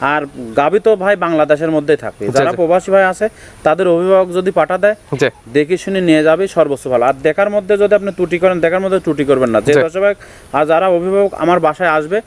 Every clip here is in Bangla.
আর গাবি তো ভাই বাংলাদেশের মধ্যেই থাকবে যারা প্রবাসী ভাই আছে তাদের অভিভাবক যদি পাঠা দেয় দেখে শুনে নিয়ে যাবে সর্বোচ্চ ভালো। আর দেখার মধ্যে যদি আপনি ত্রুটি করেন দেখার মধ্যে ত্রুটি করবেন না। যে। দর্শক আর যারা অভিভাবক আমার বাসায় আসবে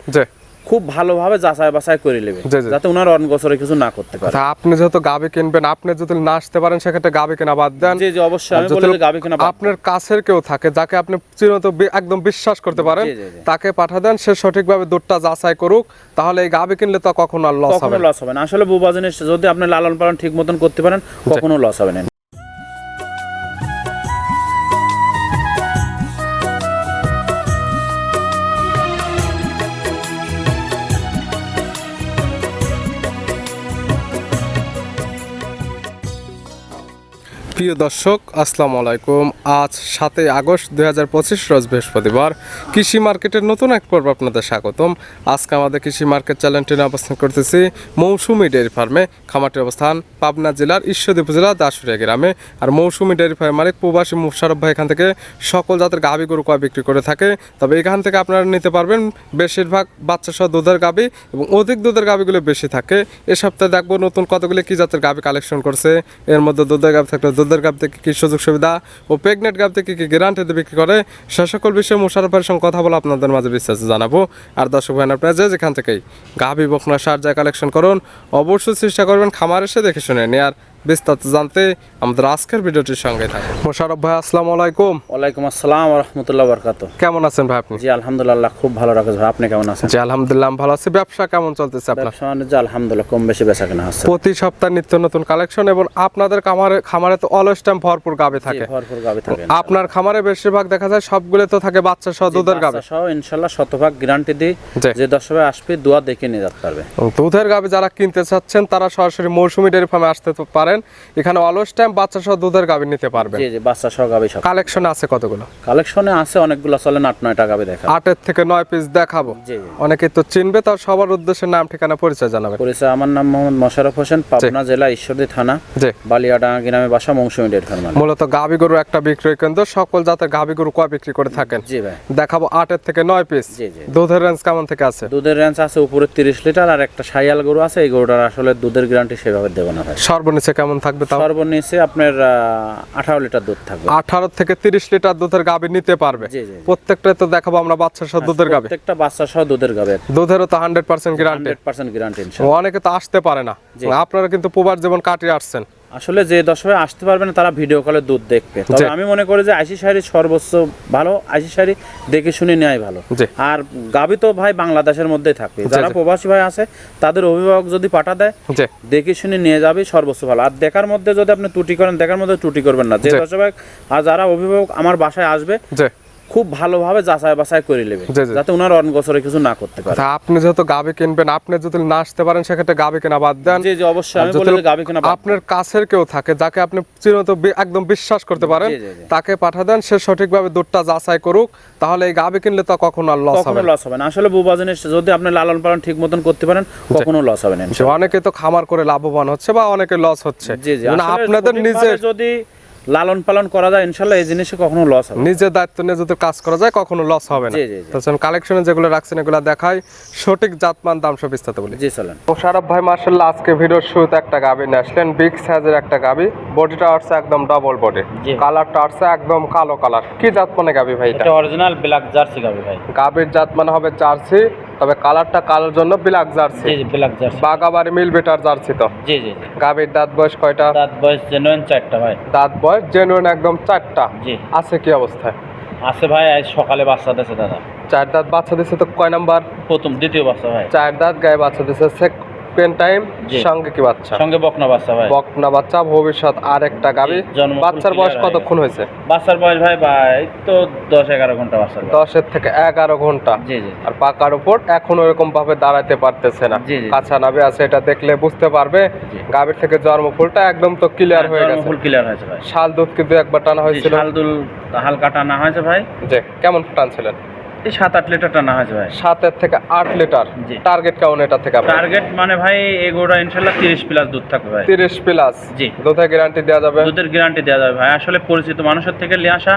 খুব ভালোভাবে যাচাই বাছাই করে নেবে। যাতে ওনার অনগোচরে কিছু না করতে পারে আপনি যেহেতু গাবি কিনবেন আপনি যদি না আসতে পারেন সেক্ষেত্রে গাবি কেনা বাদ দেন জি জি অবশ্যই আমি বলি গাবি কিনা বাদ- আপনার কাছের কেউ থাকে যাকে আপনি চিরত বি- একদম বিশ্বাস করতে পারেন। তাকে পাঠা দেন সে সঠিকভাবে দুধটা যাচাই করুক তাহলে এই গাবি কিনলে তো কখনো আর লস হবে কখনো না। লস হবে না আসলে বুবা জিনিস যদি আপনি লালন পালন ঠিক মতন করতে পারেন কখনো লস হবে না প্রিয় দর্শক, আসসালামু আলাইকুম। আজ সাতই আগস্ট দুই হাজার পঁচিশ, রোজ বৃহস্পতিবার। কৃষি মার্কেটের নতুন এক পর্ব আপনাদের স্বাগতম। আজকে আমাদের কৃষি মার্কেট চ্যানেলটি অবস্থান করতেছি মৌসুমি ডেয়ারি ফার্মে। খামারটির অবস্থান পাবনা জেলার ঈশ্বরদী উপজেলা দাসুরিয়া গ্রামে। আর মৌসুমি ডেয়ারি ফার্ম মালিক প্রবাসী মুশারফ ভাই এখান থেকে সকল জাতের গাভী গরু কয় বিক্রি করে থাকে। তবে এখান থেকে আপনারা নিতে পারবেন বেশিরভাগ বাচ্চা সহ দুধের গাভী এবং অধিক দুধের গাভীগুলো বেশি থাকে। এ সপ্তাহে দেখব নতুন কতগুলি কি জাতের গাভী কালেকশন করছে। এর মধ্যে দুধের গাভী থাকলে দুধের কাপ থেকে কি সুযোগ সুবিধা ও প্রেগনেন্ট গাব থেকে কি গ্যারান্টিতে বিক্রি করে, সে সকল বিষয়ে মুশারফের সঙ্গে কথা বলে আপনাদের মাঝে বিস্তারিত জানাব। আর দর্শক ভাই আপনারা যে যেখান থেকেই গাভি বকনা সার যা কালেকশন করুন, অবশ্যই চেষ্টা করবেন খামার এসে দেখে শুনে নিয়ে আর বিস্তারিত জানতে আমাদের আজকের ভিডিওটির সঙ্গে থাকুন। মোশারফ ভাই আসসালামু আলাইকুম। ওয়ালাইকুম আসসালাম রহমতুল্লাহ বরকাত কেমন আছেন ভাই আপনি? জি আলহামদুলিল্লাহ খুব ভালো রাখেছে ভাই আপনি কেমন আছেন? জি আলহামদুলিল্লাহ ভালো আছি। ব্যবসা কেমন চলতেছে আপনার? ব্যবসা বাণিজ্য আলহামদুলিল্লাহ কম বেশি বেচা কেনা হচ্ছে। প্রতি সপ্তাহে নিত্য নতুন কালেকশন এবং আপনাদের খামারে খামারে তো অলওয়েজ টাইম ভরপুর গাবে জি, থাকে। ভরপুর গাভি থাকে। আপনার খামারে বেশিরভাগ দেখা যায় সবগুলো তো থাকে বাচ্চা সহ দুধের গাবে। সহ ইনশাল্লাহ শতভাগ গ্যারান্টি দিই। যে দর্শকে আসবে দোয়া দেখে নিয়ে যেতে পারবে। দুধের গাবে যারা কিনতে চাচ্ছেন তারা সরাসরি মৌসুমি ডেয়ারি ফার্মে আসতে তো পারেন এখানে অলওয়েজ টাইম বাচ্চা সহ দুধের গাবে নিতে পারবেন। জি জি বাচ্চা সহ গাভি সব। কালেকশন আছে কতগুলো? কালেকশনে আছে অনেকগুলো চলেন আট নয়টা গাভি দেখা আটের থেকে নয় পিস দেখাবো। জি অনেকে তো চিনবে তার সবার উদ্দেশ্যে নাম ঠিকানা পরিচয় জানাবেন। পরিচয় আমার নাম মোহাম্মদ মোশারফ হোসেন পাবনা জেলা ঈশ্বরদী থানা জি। বালিয়াডাঙ্গা গ্রামে বাসা মৌসুমী ডেট ফার্মার মূলত গাভী গরু একটা বিক্রয় কেন্দ্র সকল জাতের গাভী গরু কয় বিক্রি করে থাকেন? জি ভাই। দেখাবো আটের থেকে নয় পিস জি জি। দুধের রেঞ্জ কেমন থেকে আছে? দুধের রেঞ্জ আছে উপরে তিরিশ লিটার আর একটা সাইয়াল গরু আছে এই গরুটার আসলে দুধের গ্যারান্টি সেভাবে দেবো না ভাই। সর্বনিচে কেমন থাকবে তাও? সর্বনিচে আপনার আঠারো লিটার দুধ থাকবে। আঠারো থেকে তিরিশ লিটার দুধের গাভী নিতে পারবে। প্রত্যেকটা তো দেখাবো আমরা বাচ্চা সহ দুধের গাভী। প্রত্যেকটা বাচ্চা সহ দুধের গাবে দুধেরও তো hundred percent guarantee percent guarantee অনেকে তো আসতে পারে না। আপনারা কিন্তু প্রবার জীবন কাটিয়ে আসছেন। আসলে যে দশভাবে আসতে পারবে না তারা ভিডিও কলে দুধ দেখবে। তবে আমি মনে করি যে আইসি শাড়ি সর্বোচ্চ ভালো আইসি শাড়ি দেখে শুনে নেওয়াই ভালো। আর গাবি তো ভাই বাংলাদেশের মধ্যেই থাকবে যারা প্রবাসী ভাই আছে তাদের অভিভাবক যদি পাঠা দেয় দেখে শুনে নিয়ে যাবে সর্বোচ্চ ভালো। আর দেখার মধ্যে যদি আপনি ত্রুটি করেন দেখার মধ্যে ত্রুটি করবেন না। যে। দর্শক আর যারা অভিভাবক আমার বাসায় আসবে খুব ভালোভাবে যাচাই বাছাই করে নেবে। যাতে ওনার অনগোচরে কিছু না করতে পারে। আপনি যেহেতু গাভী কিনবেন আপনি যদি না আসতে পারেন সেক্ষেত্রে গাভী কেনা বাদ দেন। জি জি অবশ্যই আমি বলি গাবি কিনা আপনার কাছের কেউ থাকে যাকে আপনি চিরত একদম বিশ্বাস করতে পারেন। তাকে পাঠা দেন সে সঠিকভাবে দুধটা যাচাই করুক তাহলে এই গাভী কিনলে তো কখনো আর লস হবে। লস হবে না। আসলে বুবা জিনিস যদি আপনি লালন পালন ঠিক মতন করতে পারেন কখনো লস হবে না অনেকে তো খামার করে লাভবান হচ্ছে বা অনেকে লস হচ্ছে। জি জি মানে আপনাদের নিজের যদি লালন পালন করা যায় ইনশাল্লাহ এই জিনিসে কখনো লস হবে না। নিজের দায়িত্ব নিয়ে যদি কাজ করা যায় কখনো লস হবে না। জি। কালেকশনে যেগুলো রাখছেন এগুলো দেখাই। সঠিক জাতমান দাম সব বিস্তারিত বলি। জি চলেন। মোশারফ ভাই মার্শাল্লাহ আজকে ভিডিওর শুরুতে একটা গাবি নিয়ে আসলেন। বিগ সাইজের একটা গাবি। বডিটা আসছে একদম ডাবল বডি কালারটা আসছে একদম কালো কালার কি জাত মানে গাবি ভাই এটা? এটা অরিজিনাল ব্ল্যাক জার্সি গাবি ভাই। গাবির জাত মানে হবে জার্সি তবে কালারটা কালোর জন্য ব্ল্যাক জার্সি জি জি ব্ল্যাক জার্সি বাগাবাড়ি মিল বেটার জার্সি তো। জি জি গাবের দাঁত বয়স কয়টা? দাঁত বয়স জেনুইন চারটা ভাই। দাঁত বয়স জেনুইন একদম চারটা। জি। আছে কি অবস্থায়? আছে ভাই আজ সকালে বাচ্চা দিয়েছে দাদা। চার দাঁত বাচ্চা দিয়েছে তো কয় নাম্বার? প্রথম দ্বিতীয় বাচ্চা ভাই। চার দাঁত গায়ে বাচ্চা দিছে সেকেন্ড টাইম সঙ্গে কি বাচ্চা? সঙ্গে বকনা বাচ্চা ভাই। বকনা বাচ্চা ভবিষ্যৎ আর একটা গাবি বাচ্চার বয়স কতক্ষণ হয়েছে? বাচ্চার বয়স ভাই ভাই তো দশ এগারো ঘণ্টা বাচ্চার দশের থেকে এগারো ঘণ্টা। জি জি আর পাকার উপর এখন ওরকম ভাবে দাঁড়াতে পারতেছে না। কাঁচা নাবে আছে এটা দেখলে বুঝতে পারবে। জি। গাভীর থেকে জন্ম ফুলটা একদম তো ক্লিয়ার হয়ে গেছে। ফুল ক্লিয়ার হয়েছে ভাই। শাল দুধ কিন্তু একবার টানা হয়েছিল। শালদুল হালকা টানা হয়েছে ভাই। যে কেমন টানছিলেন? সাত আট লিটার টানা হয়েছে ভাই। সাতের থেকে আট লিটার। টার্গেট কেমন এটা থেকে টার্গেট মানে ভাই এই গরুটা ইনশাল্লাহ তিরিশ প্লাস দুধ থাকবে ভাই। তিরিশ প্লাস জি। দুধের গ্যারান্টি দেওয়া যাবে? দুধের গ্যারান্টি দেওয়া যাবে ভাই। আসলে পরিচিত মানুষের থেকে নিয়ে আসা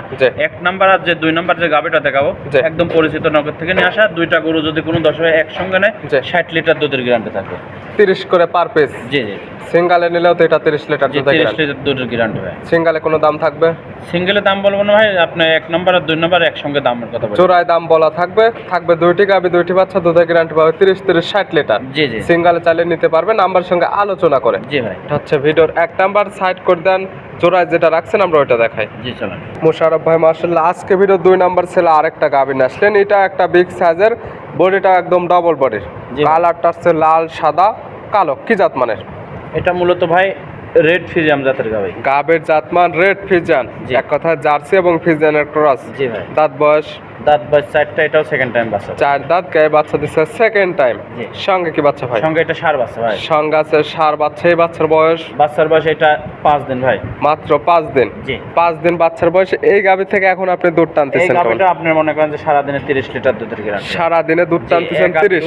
এক নাম্বার আর যে দুই নাম্বার যে গাবিটা দেখাবো একদম পরিচিত নগর থেকে নিয়ে আসা দুইটা গরু যদি কোনো দশ ভাই একসঙ্গে নেয় ষাট লিটার দুধের গ্যারান্টি থাকবে। তিরিশ করে পার পিস জি জি। সিঙ্গালে নিলেও তো এটা তিরিশ লিটার তিরিশ লিটার দুধের গ্যারান্টি ভাই। সিঙ্গালে কোনো দাম থাকবে? সিঙ্গেলের দাম বলব না ভাই আপনি এক নাম্বার আর দুই নাম্বার একসঙ্গে দামের কথা চোরায় দাম বলা থাকবে থাকবে দুইটি গাবি দুইটি বাচ্চা দুধের গ্যারান্টি পাবে তিরিশ তিরিশ ষাট লিটার। জি জি। সিঙ্গালে চালিয়ে নিতে পারবে নাম্বার সঙ্গে আলোচনা করে। জি ভাই। হচ্ছে ভিডিওর এক নাম্বার সাইড করে দেন জোড়ায় যেটা রাখছেন আমরা ওইটা দেখাই। জি চলেন। মুশারফ ভাই মার্শাল্লাহ আজকে ভিডিও দুই নাম্বার ছেলে আরেকটা গাবিন আসলেন। এটা একটা বিগ সাইজের বডিটা একদম ডবল বডির কালারটা হচ্ছে লাল সাদা কালো কি জাত মানের? এটা মূলত ভাই রেড ফিজিয়াম জাতের গাবি গাবের জাতমান রেড ফিজান এক কথায় জার্সি এবং ফিজানের ক্রস। জি ভাই। দাঁত বয়স? দাঁত বাজ চারটা এটাও সেকেন্ড টাইম বাচ্চা। চার দাঁত গায়ে বাচ্চা দিচ্ছে সেকেন্ড টাইম জি। সঙ্গে কি বাচ্চা ভাই? সঙ্গে এটা সার বাচ্চা ভাই। সঙ্গে আছে সার বাচ্চা। এই বাচ্চার বয়স? বাচ্চার বয়স এটা পাঁচ দিন ভাই। মাত্র পাঁচ দিন। জি। পাঁচ দিন বাচ্চার বয়স। এই গাবি থেকে এখন আপনি দুধ টানতেছেন কেমন? গাবিটা আপনি মনে করেন যে সারাদিনে তিরিশ লিটার দুধের গ্যারান্টি। সারা দিনে দুধ টানতেছেন তিরিশ?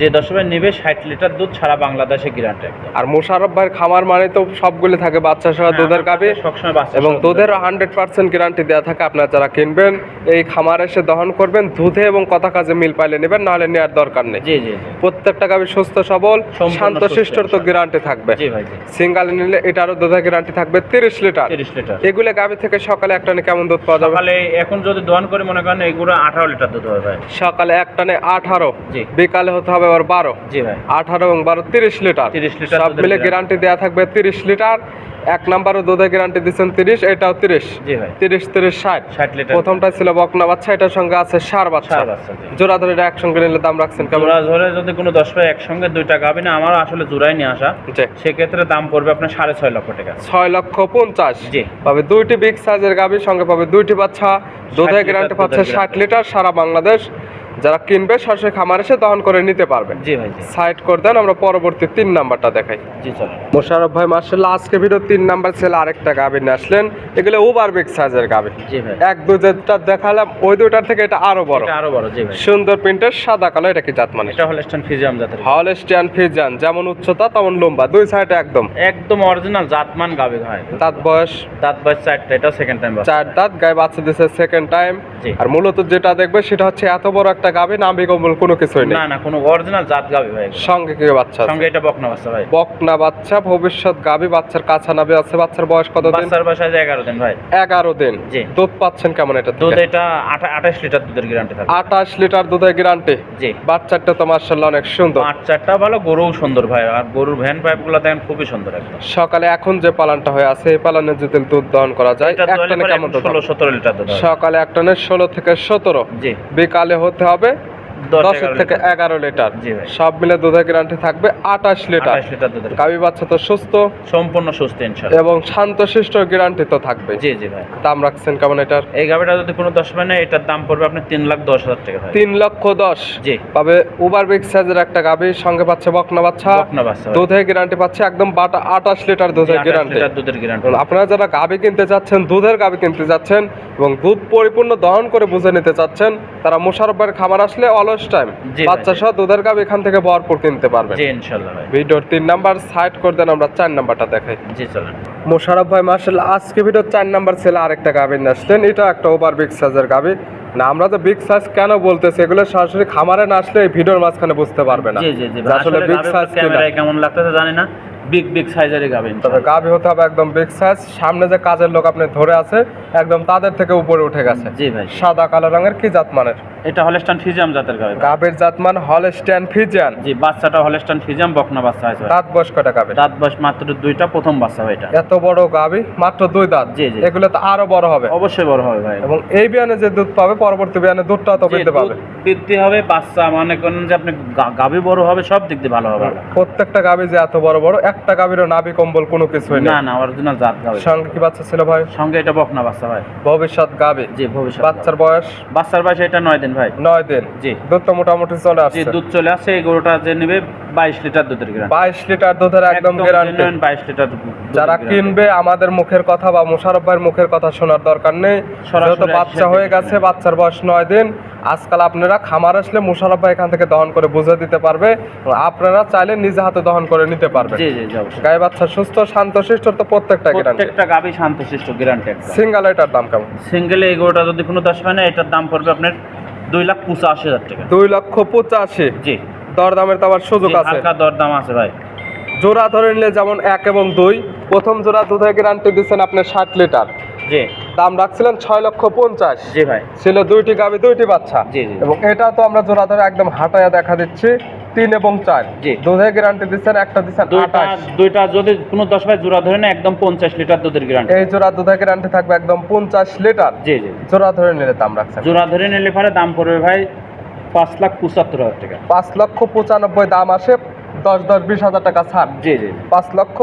যে দশ ভাই নেবে ষাট লিটার দুধ সারা বাংলাদেশে গ্যারান্টি আর মোশারফ ভাইয়ের খামার মানে তো সবগুলো থাকে বাচ্চা সহ দুধের গাবি সবসময় বাচ্চা এবং দুধের হান্ড্রেড পার্সেন্ট গ্যারান্টি দেওয়া থাকে আপনারা যারা কিনবেন এই খামারে এসে দহন করবেন দুধে এবং কথা কাজে মিল পাইলে নেবেন নাহলে নেওয়ার দরকার নেই। জি জি প্রত্যেকটা গাবি সুস্থ সবল শান্ত শিষ্টর তো। গ্যারান্টি থাকবে। জি ভাই জি। সিঙ্গাল নিলে এটারও দুধের গ্যারান্টি থাকবে তিরিশ লিটার। তিরিশ লিটার। এগুলো গাবি থেকে সকালে এক টানে কেমন দুধ পাওয়া যাবে? সকালে এখন যদি দোয়ান করে মনে করেন এইগুলো আঠারো লিটার দুধ হবে ভাই। সকালে এক টানে আঠারো জি। বিকালে হতে হবে আবার বারো জি ভাই। আঠারো এবং বারো তিরিশ লিটার। 30 লিটার সব মিলে গ্যারান্টি দেওয়া থাকবে তিরিশ লিটার। এক নাম্বারও দুধের গ্যারান্টি দিচ্ছেন তিরিশ এটাও তিরিশ। জি ভাই। তিরিশ তিরিশ ষাট। ষাট লিটার। প্রথমটা ছিল বকনা বাচ্চা এটার সঙ্গে আছে সার বাচ্চা। জোড়া ধরে এটা একসঙ্গে নিলে দাম রাখছেন জোড়া ধরে যদি কোনো দশ ভাই একসঙ্গে দুইটা গাবি না আমার আসলে জোড়াই নিয়ে আসা। সেক্ষেত্রে দাম পড়বে আপনার সাড়ে ছয় লক্ষ টাকা। ছয় লক্ষ পঞ্চাশ। জি। পাবে দুইটি বিগ সাইজের গাভীর সঙ্গে পাবে দুইটি বাচ্চা। দুধের গ্যারান্টি পাচ্ছে ষাট লিটার সারা বাংলাদেশ। যারা কিনবে সরাসরি খামার এসে দহন করে নিতে পারবেন জি ভাই সাইড করে দেন আমরা পরবর্তী তিন নাম্বারটা দেখাই। জি চলো। মোশারফ ভাই মার্শাল্লাহ আজকে ভিডিও তিন নাম্বার ছেলে আরেকটা গাভী নিয়ে আসলেন। এগুলো ওভার বিগ সাইজের গাভী জি ভাই। এক দু যেটা দেখালাম ওই দুটার থেকে এটা আরও বড়। এটা আরও বড় জি ভাই। সুন্দর প্রিন্টের সাদা কালো এটা কি জাত মানে এটা হল স্ট্যান্ড ফিজিয়াম জাতের। হলস্টিয়ান ফিজান যেমন উচ্চতা তেমন লম্বা দুই সাইডে একদম। একদম অরিজিনাল জাতমান গাবি ভাই। দাঁত বয়স? দাঁত বয়স চারটা এটা সেকেন্ড টাইম চার দাঁত গায়ে বাচ্চা দিচ্ছে সেকেন্ড টাইম আর মূলত যেটা দেখবে সেটা হচ্ছে এত বড় একটা গাভী নামবি কম্বল কোনো কিছুই নেই। না না কোনো অরিজিনাল জাত গাবি ভাই। সঙ্গে কি বাচ্চা সঙ্গে এটা বকনা বাচ্চা ভাই। বকনা বাচ্চা ভবিষ্যৎ গাভী বাচ্চার কাছা নাবে আছে। বাচ্চার বয়স কত দিন? বাচ্চার বয়স আছে এগারো দিন ভাই। এগারো দিন। জি। দুধ পাচ্ছেন কেমন এটা দুধ এটা আঠা- আঠাশ লিটার দুধের গ্যারান্টি থাকবে। আঠাশ লিটার দুধের গ্যারান্টি জি। বাচ্চাটা তো মার্শাল্লাহ অনেক সুন্দর। পাঁচ চারটা ভালো গরুও সুন্দর ভাই। আর গরুর ভ্যান পাইপগুলো দেখেন খুবই সুন্দর একদম। সকালে এখন যে পালানটা হয়ে আছে এই পালানে যদি দুধ দহন করা যায় এক টানে কেমন দুধ ষোলো হবে? সতেরো লিটার দুধ সকালে এক টানে ষোলো থেকে সতেরো। জি। বিকালে হতে হবে দশ দশ থেকে এগারো লিটার। সব মিলে দুধের গ্যারান্টি থাকবে আঠাশ লিটার। দুধের বাচ্চা তো সুস্থ। সম্পূর্ণ সুস্থ ইনশাল্লাহ। এবং শান্তশিষ্ট গ্যারান্টি তো থাকবে জি জি ভাই। দাম রাখছেন কেমন এটার? এই গাভিটা যদি কোনো দশ মানে এটার দাম পড়বে আপনার তিন লাখ দশ হাজার টাকা তিন লক্ষ দশ। জি। পাবে উবার বিগ সাইজের একটা গাভী সঙ্গে পাচ্ছে বকনা বাচ্চা। বকনা বাচ্চা দুধের গ্যারান্টি পাচ্ছে একদম বাটা আঠাশ লিটার দুধের গ্যারান্টি দুধের গ্যারান্টি আপনারা যারা গাভী কিনতে চাচ্ছেন দুধের গাভী কিনতে যাচ্ছেন এবং দুধ পরিপূর্ণ দহন করে বুঝে নিতে চাচ্ছেন তারা মোশারফের খামার আসলে অলস টাইম বাচ্চা সহ দুধের এখান থেকে ভরপুর কিনতে পারবেন। জি ইনশাল্লাহ ভাই। ভিডিওর তিন নাম্বার সাইড করে দেন আমরা চার নাম্বারটা দেখাই। জি চলেন। মোশারফ ভাই মার্শাল আজকে ভিডিও চার নাম্বার ছেলে আরেকটা গাভী নিয়ে আসলেন এটা একটা ওভার বিগ সাইজের গাভী না আমরা তো বিগ সাইজ কেন বলতেছি এগুলো সরাসরি খামারে না আসলে এই ভিডিওর মাঝখানে বুঝতে পারবে না। জি জি জি আসলে বিগ সাইজ ক্যামেরায় কেমন লাগতেছে জানি না। বিগ বিগ সাইজেরই গাভি। তবে গাভী হতে হবে একদম বিগ সাইজ সামনে যে কাজের লোক আপনি ধরে আছে একদম তাদের থেকে উপরে উঠে গেছে। জি ভাই। সাদা কালো রঙের কি জাত মানের এটা হলস্টান ফিজিয়াম জাতের গাভি। গাভীর জাত মান হলস্টিয়ান ফিজিয়ান জি বাচ্চাটা হলস্টান ফিজিয়াম বকনা বাচ্চা আছে দাঁত বয়স কটা গাভীর? দাঁত বয়স মাত্র দুইটা প্রথম বাচ্চা ভাই এটা। এত বড় গাভী মাত্র দুই দাঁত। জি, জি। এগুলো তো আরও বড় হবে। অবশ্যই বড় হবে ভাই। এবং এই বিয়ানে যে দুধ পাবে পরবর্তী বিয়ানে দুধটা তো বৃদ্ধি পাবে। বৃদ্ধি হবে বাচ্চা মনে করেন যে আপনি গা- গাভী বড় হবে সব দিক দিয়ে ভালো হবে। প্রত্যেকটা গাভী যে এত বড় বড় একটা গাবিরও নাভি কম্বল কোনো কিছুই না না অরিজিনাল জাত গাবি সঙ্গে কি বাচ্চা ছিল ভাই? সঙ্গে এটা বকনা বাচ্চা ভাই। ভবিষ্যৎ গাবে জি ভবিষ্যৎ বাচ্চার বয়স? বাচ্চার বয়স এটা নয় দিন ভাই। নয় দিন। জি। দুধ তো মোটামুটি চলে জি আসছে। দুধ চলে আসছে এই গরুটা যে নেবে বাইশ লিটার দুধের বাইশ লিটার দুধের একদম গ্যারান্টি বাইশ লিটার যারা কিনবে আমাদের মুখের কথা বা মুশারফ ভাইয়ের মুখের কথা শোনার দরকার নেই। যেহেতু বাচ্চা হয়ে গেছে বাচ্চার বয়স নয় দিন। আজকাল আপনারা খামার আসলে মুশারফ ভাই এখান থেকে দহন করে বুঝে দিতে পারবে। আপনারা চাইলে নিজে হাতে দহন করে নিতে পারবেন। জি জি জি গায়ে বাচ্চা সুস্থ শান্ত শিষ্ট তো প্রত্যেকটা গ্যারান্টি প্রত্যেকটা গাভী শান্তশিষ্ট গ্যারান্টি সিঙ্গেল এটার দাম কেমন? সিঙ্গেলে এই যদি কোনো দশ হয় না এটার দাম পড়বে আপনার দুই লাখ পঁচাশি হাজার টাকা। দুই লক্ষ পঁচাশি। জি। দরদামের তো আবার সুযোগ আছে। হালকা দরদাম আছে ভাই। জোড়া ধরে নিলে যেমন এক এবং দুই প্রথম জোড়া দুধের গ্যারান্টি দিচ্ছেন আপনি ষাট লিটার। জি। দাম রাখছিলেন ছয় লক্ষ পঞ্চাশ। জি ভাই। ছিল দুইটি গাভি দুইটি বাচ্চা। জি। এবং এটা তো আমরা জোড়া ধরে একদম হাঁটায়া দেখা দিচ্ছি তিন এবং চার। জি। দুধের গ্যারান্টি দিচ্ছেন একটা দিচ্ছেন আঠাশ। দুইটা যদি কোনো দশ ভাই জোড়া ধরে না একদম পঞ্চাশ লিটার দুধের গ্যারান্টি এই জোড়া দুধের গ্যারান্টি থাকবে একদম পঞ্চাশ লিটার। জি জি। জোড়া ধরে নিলে দাম রাখছেন। জোড়া ধরে নিলে পরে দাম পড়বে ভাই পাঁচ লাখ পঁচাত্তর হাজার টাকা। পাঁচ লক্ষ পঁচানব্বই দাম আসে দশ দশ বিশ হাজার টাকা ছাড়। জি জি পাঁচ লক্ষ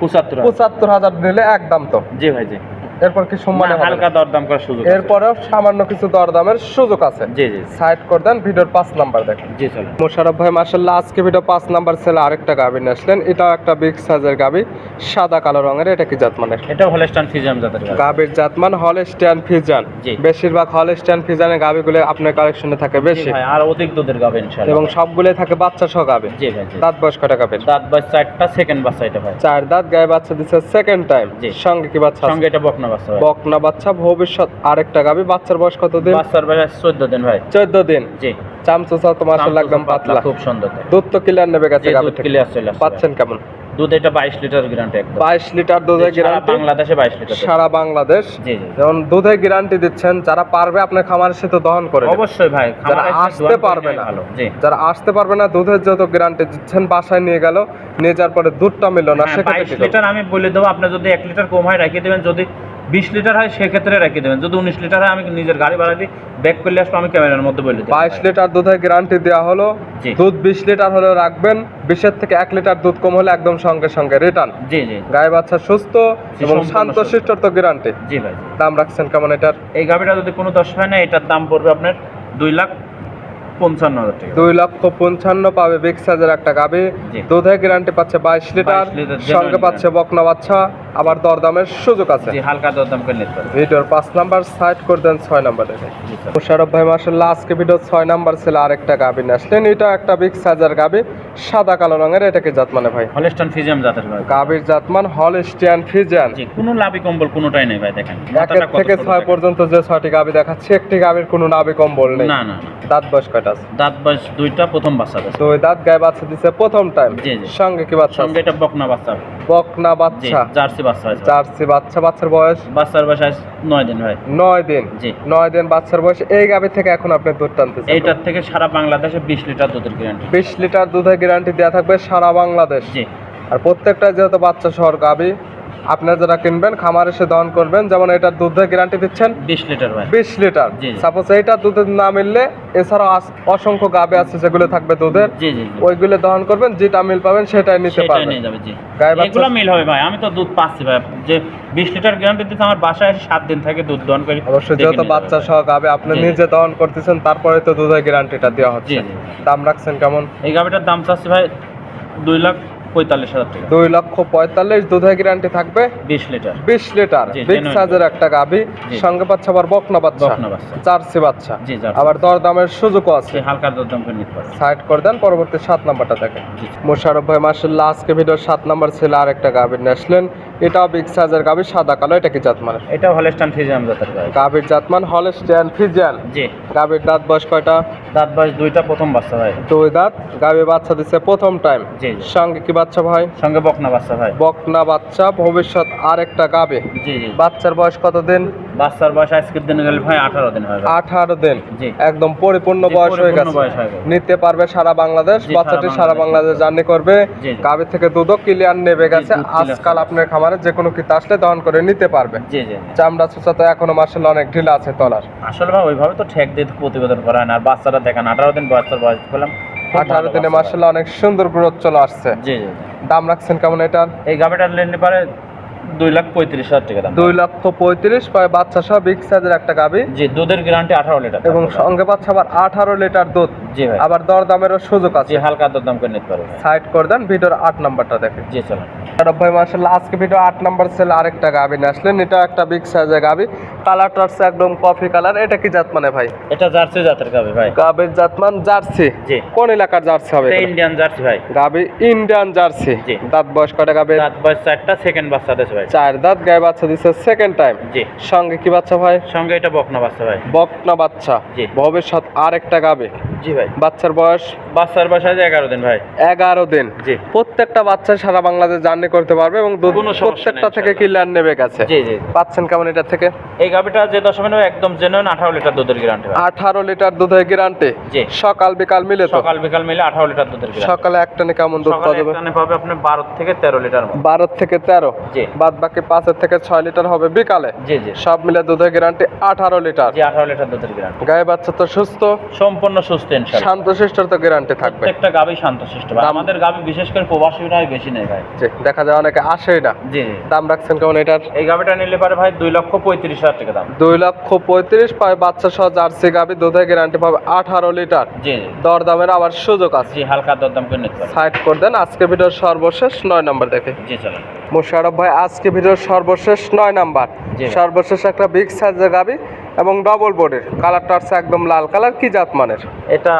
পঁচাত্তর পঁচাত্তর হাজার নিলে একদম তো। জি ভাই জি। এরপর কি সম্মানে হবে হালকা দরদাম করার সুযোগ। এরপরেও সামান্য কিছু দরদামের সুযোগ আছে। জি জি সাইড করে দেন ভিডিওর পাঁচ নাম্বার দেখেন। জি চলো মোশারফ ভাই মার্শাল্লাহ আজকে ভিডিও পাঁচ নাম্বার ছেলে আরেকটা গাভি নিয়ে আসলেন। এটাও একটা বিগ সাইজের গাভি সাদা কালো রঙের এটা কি জাত মানে এটা হলেস্টান ফিজিয়াম জাতের গাভী। গাভির জাতমান হলস্টিয়ান ফিজান জি। বেশিরভাগ হলস্টিয়ান ফিজানের গাভিগুলো আপনার কালেকশনে থাকে বেশি। ভাই আর অধিক দুধের গাবে ইনশাআল্লাহ। এবং সবগুলোই থাকে বাচ্চা সহ গাভি জি ভাই দাঁত বয়স কটা গাভির দাঁত বাস চারটা সেকেন্ড বাচ্চা এটা ভাই। চার দাঁত গায়ে বাচ্চা দিচ্ছে সেকেন্ড টাইম জি। সঙ্গে কি বাচ্চা সঙ্গে এটা বকনা বাচ্চা বকনা বাচ্চা ভবিষ্যৎ আরেকটা গাভি বাচ্চার বয়স কত দিন বাচ্চার বয়স চোদ্দ দিন ভাই। চোদ্দ দিন? জি। চামচুচা তো মার্শাল্লাহ একদম পাতলা খুব সুন্দর। দুধ তো ক্লিয়ার নেবে দুধ থেকে। clear চলে পাচ্ছেন কেমন? দুধ এটা বাইশ লিটার গ্যারান্টি একদম। বাইশ লিটার দুধের গ্যারান্টি বাংলাদেশে বাইশ লিটার সারা বাংলাদেশ? জি জি। যেমন দুধের গ্যারান্টি দিচ্ছেন যারা পারবে আপনার খামারের সাথে দহন করে অবশ্যই ভাই যারা আসতে পারবে না জি। যারা আসতে পারবে না দুধের যত গ্যারান্টি দিচ্ছেন বাসায় নিয়ে গেল নিয়ে যাওয়ার পরে দুধটা মিললো না হ্যাঁ, সেক্ষেত্রে কি করবে? লিটার আমি বলে দেবো আপনি যদি এক লিটার কম হয় রেখে দেবেন। যদি বিশ লিটার হয় সেক্ষেত্রে রেখে দেবেন। যদি উনিশ লিটার হয় আমি নিজের গাড়ি ভাড়া দিই ব্যাক করলে আসব আমি ক্যামেরার মধ্যে বলে দেবো বাইশ লিটার দুধের গ্যারান্টি দেওয়া হলো। দুধ বিশ লিটার হলেও রাখবেন। বিশের থেকে এক লিটার দুধ কম হলে একদম সঙ্গে সঙ্গে রিটার্ন জি জি। গায়ে বাচ্চা সুস্থ এবং শান্ত। শিষ্টর তো গ্যারান্টি জি ভাই। দাম রাখছেন কেমন এটার? এই গাড়িটা যদি কোনো দশ হয় না এটার দাম পড়বে আপনার দুই লাখ পঞ্চান্ন হাজার টাকা। দুই লক্ষ পঞ্চান্ন পাবে বিগ হাজার একটা গাবি। জি। দুধের গ্যারান্টি পাচ্ছে বাইশ লিটার। সঙ্গে পাচ্ছে বকনা বাচ্চা। আবার দরদামের সুযোগ আছে। হালকা দরদাম করে নিতে পারবে। ভিডিওর পাঁচ নাম্বার সাইড করে দেন ছয় নাম্বারে। মুশারফ ভাই মার্শাল্লাহ আজকে ভিডিও ছয় নাম্বার ছিল আরেকটা গাবি নিয়ে আসলেন এটা একটা বিগ সাইজের গাবি। সাদা কালো রঙের এটাকে জাত মানে ভাই? হলস্টান ফিজিয়াম জাতের ভাই কাবির জাত মান হলস্টান ফিজিয়াম জি কোনো লাভি কম্বল কোনোটাই নেই ভাই দেখেন। একের থেকে ছয় পর্যন্ত যে ছয়টি গাবি দেখাচ্ছে একটি গাবির কোনো লাভি কম্বল নেই। না না দাঁত বয়স কয়টা আছে? দাঁত বয়স দুইটা প্রথম বাচ্চা আছে। তো দাঁত গায়ে বাচ্চা দিচ্ছে প্রথম টাইম জি, জি। সঙ্গে কি বাচ্চা সঙ্গে এটা বকনা বাচ্চা? বকনা বাচ্চা। জার্সি বাচ্চা জার্সি বাচ্চা বাচ্চার বয়স? বাচ্চার বয়স নয় দিন ভাই। নয় দিন? জি। নয় দিন বাচ্চার বয়স। এই গাবি থেকে এখন আপনি দুধ টানতে এইটার থেকে সারা বাংলাদেশে বিশ লিটার দুধের গ্যারান্টি বিশ লিটার দুধের গ্যারান্টি দেওয়া থাকবে সারা বাংলাদেশ। জি। আর প্রত্যেকটা যেহেতু বাচ্চা শহর গাবি আপনারা যারা কিনবেন খামার এসে দহন করবেন যেমন এটার দুধের গ্যারান্টি দিচ্ছেন বিশ লিটার ভাই। বিশ লিটার। সাপোজ এইটা দুধের না মিললে এছাড়াও অসংখ্য গাবে আছে যেগুলো থাকবে দুধের। জি জি জি। ওইগুলো দহন করবেন যেটা মিল পাবেন সেটাই নিতে পারবেন। নিয়ে যাবে জি। গায়ে বাচ্চা- এগুলো মিল হবে ভাই আমি তো দুধ পাচ্ছি ভাই। যে বিশ লিটার গ্যারান্টি দিতে আমার বাসায় এসে সাত দিন থাকে দুধ দহন করি অবশ্যই যেহেতু বাচ্চা সহ গাবে আপনি। নিজে দহন করতেছেন তারপরে তো দুধের গ্যারান্টিটা দেওয়া হচ্ছে। দাম রাখছেন কেমন? এই গাভিটার দাম চাচ্ছি ভাই দুই লাখ পঁয়তাল্লিশ হাজার টাকা। দুই লক্ষ পঁয়তাল্লিশ দুধের গ্যারান্টি থাকবে। বিশ লিটার। বিশ লিটার। বিগ সাইজের একটা গাভি। সঙ্গে পাচ্ছে আবার বকনা বাচ্চা। বকনা বাচ্চা। আবার দরদামের সুযোগও আছে। হালকা দরদাম করে নিতে পারবে। সাইড করে দেন পরবর্তী সাত নাম্বারটা দেখেন। মোশারফ ভাই মার্শাল্লাহ আজকে ভিডিওর সাত নাম্বার ছিল আরেকটা গাভীর নিয়ে আসলেন এটাও বিগ সাইজের গাভী সাদা কালো এটা কি জাতমান এটা হলেস্টান ফিজিয়াম জাতের গাড়ি গাভীর জাতমান হলস্টিয়ান ফিজিয়ান। জি। গাভীর দাঁত বয়স কয়টা? দাঁত বয়স দুইটা প্রথম বাচ্চা ভাই। দুই দাঁত। গাভী বাচ্চা দিচ্ছে প্রথম টাইম জি সঙ্গে কি বাচ্চা ভাই? সঙ্গে বকনা বাচ্চা ভাই। বকনা বাচ্চা ভবিষ্যৎ আরেকটা গাভী। জি জি। বাচ্চার বয়স কত দিন বাচ্চার বয়স আজকের দিনে গেলে ভাই আঠারো দিন ভাই। আঠারো দিন। জি। একদম পরিপূর্ণ বয়স হয়ে গেছে। বয়স নিতে পারবে সারা বাংলাদেশ। বাচ্চাটি সারা বাংলাদেশ। জার্নি করবে। গাভী থেকে দুধও ক্লিয়ার নেবে গেছে। আজকাল আপনার খামারে যে কোনো কিতা আসলে দহন করে নিতে পারবে। জি জি। চামড়া চুচা তো এখনও মার্শাল অনেক ঢিলা আছে তলার। আসলে ভাই ওইভাবে তো ঠেক দিয়ে প্রতিবেদন করা হয় না। আর বাচ্চারা দেখেন আঠারো দিন বয়স বয়স করলাম আঠারো দিনে মার্শাল অনেক সুন্দর গ্রোথ চলে আসছে। জি জি জি। দাম রাখছেন কেমন এটার? এই গাভিটা নিলে পারে দুই লাখ পঁয়ত্রিশ হাজার টাকা দাম। দুই লক্ষ পঁয়ত্রিশ পায় বাচ্চা সহ বিগ সাইজের একটা গাবি। জি দুধের গ্যারান্টি আঠারো লিটার এবং সঙ্গে পাচ্ছে আবার আঠারো লিটার দুধ। জি ভাই। আবার দরদামেরও সুযোগ আছে। হালকা দরদাম করে নিতে পারবে সাইড করে দেন ভিডিওর আট নাম্বারটা দেখে। জি চলুন। আরব ভাই মার্শাল্লাহ আজকে ভিডিও আট নাম্বার সেল আরেকটা গাবি নিয়ে আসলেন। এটা একটা বিগ সাইজের গাবি। কালারটা হচ্ছে একদম কফি কালার এটা কি জাত মানে ভাই? এটা জার্সি জাতের গাবে ভাই। গাবির জাতমান জার্সি। জি। কোন এলাকার জার্সি হবে ইন্ডিয়ান জার্সি ভাই। গাবি ইন্ডিয়ান জার্সি। জি। দাঁত বয়স কটা গাবে দাঁত বয়স চারটা সেকেন্ড বাচ্চা দিয়েছে ভাই। চার দাঁত গায়ে বাচ্চা দিচ্ছে সেকেন্ড টাইম জি। সঙ্গে কি বাচ্চা ভাই? সঙ্গে এটা বকনা বাচ্চা ভাই। বকনা বাচ্চা। জি। ভবিষ্যৎ আর একটা গাবে। জি ভাই। বাচ্চার বয়স? বাচ্চার বয়স আছে এগারো দিন ভাই। এগারো দিন। জি। প্রত্যেকটা বাচ্চা সারা বাংলাদেশ জার্নি করতে পারবে এবং প্রত্যেকটা থেকে কিলার নেবে গেছে জি জি। পাচ্ছেন কেমন এটা থেকে? এই গাবিটা যে দশমিক একদম জেনুইন আঠারো লিটার দুধের গ্যারান্টি আঠারো লিটার দুধের গ্যারান্টি জি। সকাল বিকাল মিলে সকাল বিকাল মিলে আঠারো লিটার দুধের সকালে একটানে কেমন দুধ পাওয়া সকালে যাবে পাবে আপনি বারো থেকে তেরো লিটার বারো থেকে তেরো। জি। বাদ বাকি পাঁচের থেকে ছয় লিটার হবে বিকালে। জি জি। সব মিলে দুধের গ্যারান্টি আঠারো লিটার। জি আঠারো লিটার দুধের গ্যারান্টি। গায়ে বাচ্চা তো সুস্থ। সম্পূর্ণ সুস্থ ইনশাআল্লাহ। শান্ত শিষ্টর তো গ্যারান্টি থাকবে। প্রত্যেকটা গাবি শান্তশিষ্ট। ভাই আমাদের গাবি বিশেষ করে প্রবাসীরাই বেশি নেই ভাই। জি দেখা যায় অনেকে আসে এটা জি দাম রাখছেন কেমন এটার? এই গাবিটা নিলে পারে ভাই দুই লক্ষ পঁয়ত্রিশ হাজার টাকা দাম। দুই লক্ষ পঁয়ত্রিশ পায় বাচ্চা সহ জার্সি গাবি দুধের গ্যারান্টি পাবে আঠারো লিটার। জি দর দামের আবার সুযোগ আছে। জি হালকা দরদাম করে নিতে সাইড করে দেন আজকে ভিডিওর সর্বশেষ নয় নম্বর দেখে। জি চলেন। মোশারফ ভাই আজকে ভিডিওর সর্বশেষ নয় নাম্বার। সর্বশেষ একটা বিগ সাইজের গাবি এবং ডবল বোর্ডের কালারটা হচ্ছে একদম লাল কালার কি জাত মানের এটা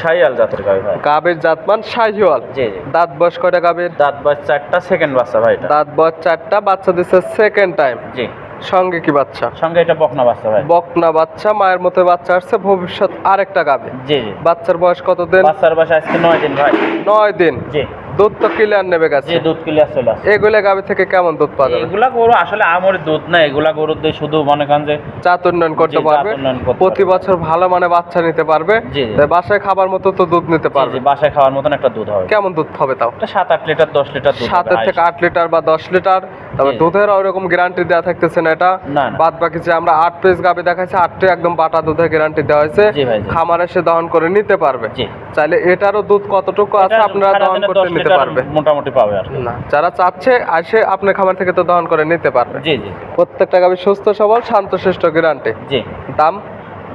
শাহিয়াল জাতের গাবি ভাই। গাবির জাতমান শাহিওয়াল। জি জি। দাঁত বয়স কয়টা গাবির? দাঁত বয়স চারটা সেকেন্ড বাচ্চা ভাই এটা। দাঁত বয়স চারটা বাচ্চা দিচ্ছে সেকেন্ড টাইম জি। সঙ্গে কি বাচ্চা? সঙ্গে এটা বকনা বাচ্চা ভাই। বকনা বাচ্চা মায়ের মতো বাচ্চা আসছে ভবিষ্যৎ আরেকটা গাবে। জি জি। বাচ্চার বয়স কত দিন বাচ্চার বয়স আজকে নয় দিন ভাই। নয় দিন। জি। দুধ তো ক্লিয়ার নেবে গেছে দুধ ক্লিয়ার চলে আসছে এগুলো গাবি থেকে কেমন দুধ পাওয়া যাবে? এগুলা গরু আসলে আমার দুধ না এগুলা গরুর দিয়ে শুধু মনে করেন যে জাত উন্নয়ন করতে পারবে। প্রতি বছর ভালো মানে বাচ্চা নিতে পারবে। বাসায় খাবার মতো তো দুধ নিতে পারবে জি, বাসায় খাওয়ার মতন একটা দুধ হবে। কেমন দুধ হবে তাও? সাত আট লিটার দশ লিটার দুধ সাতের থেকে আট লিটার বা দশ লিটার। তবে দুধের ওইরকম গ্যারান্টি দেওয়া থাকতেছে না এটা। বাদ বাকি যে আমরা আট পিস গাবি দেখাচ্ছি আটটি একদম বাটা দুধের গ্যারান্টি দেওয়া হয়েছে। খামারে সে দহন করে নিতে পারবে। চাইলে এটারও দুধ কতটুকু আছে আপনারা দহন করতে 10 নিতে পারবে। মোটামুটি পাবে আর না যারা চাচ্ছে আসে আপনার খামার থেকে তো দহন করে নিতে পারবে জি জি প্রত্যেকটা গাবি সুস্থ সবল শান্তশিষ্ট গ্যারান্টি জি। দাম?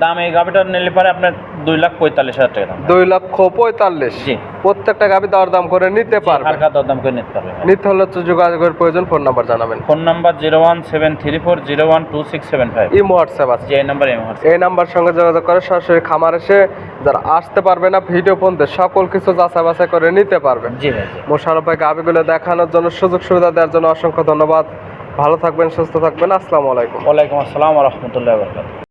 দাম এই গাবিটা নিলে পারে আপনার দুই লাখ পঁয়তাল্লিশ হাজার টাকা দাম। দুই লক্ষ পঁয়তাল্লিশ। জি। প্রত্যেকটা গাবি দরদাম করে নিতে পারবে। দরদাম করে নিতে পারবে নিতে হলে তো যোগাযোগের প্রয়োজন ফোন নাম্বার জানাবেন। Phone number zero one seven three four zero one two six seven five. Imo WhatsApp আছে। এই নাম্বার হচ্ছে এই নাম্বার সঙ্গে যোগাযোগ করে সরাসরি খামার এসে যারা আসতে পারবে না ভিডিও ফোনতে সকল কিছু যাচাই বাছাই করে নিতে পারবে। জি মোশারফ ভাই গাবিগুলো দেখানোর জন্য সুযোগ সুবিধা দেওয়ার জন্য অসংখ্য ধন্যবাদ। ভালো থাকবেন সুস্থ থাকবেন। আসসালামু আলাইকুম। ওয়ালাইকুম আসসালাম রহমতুল্লাহ বরকাত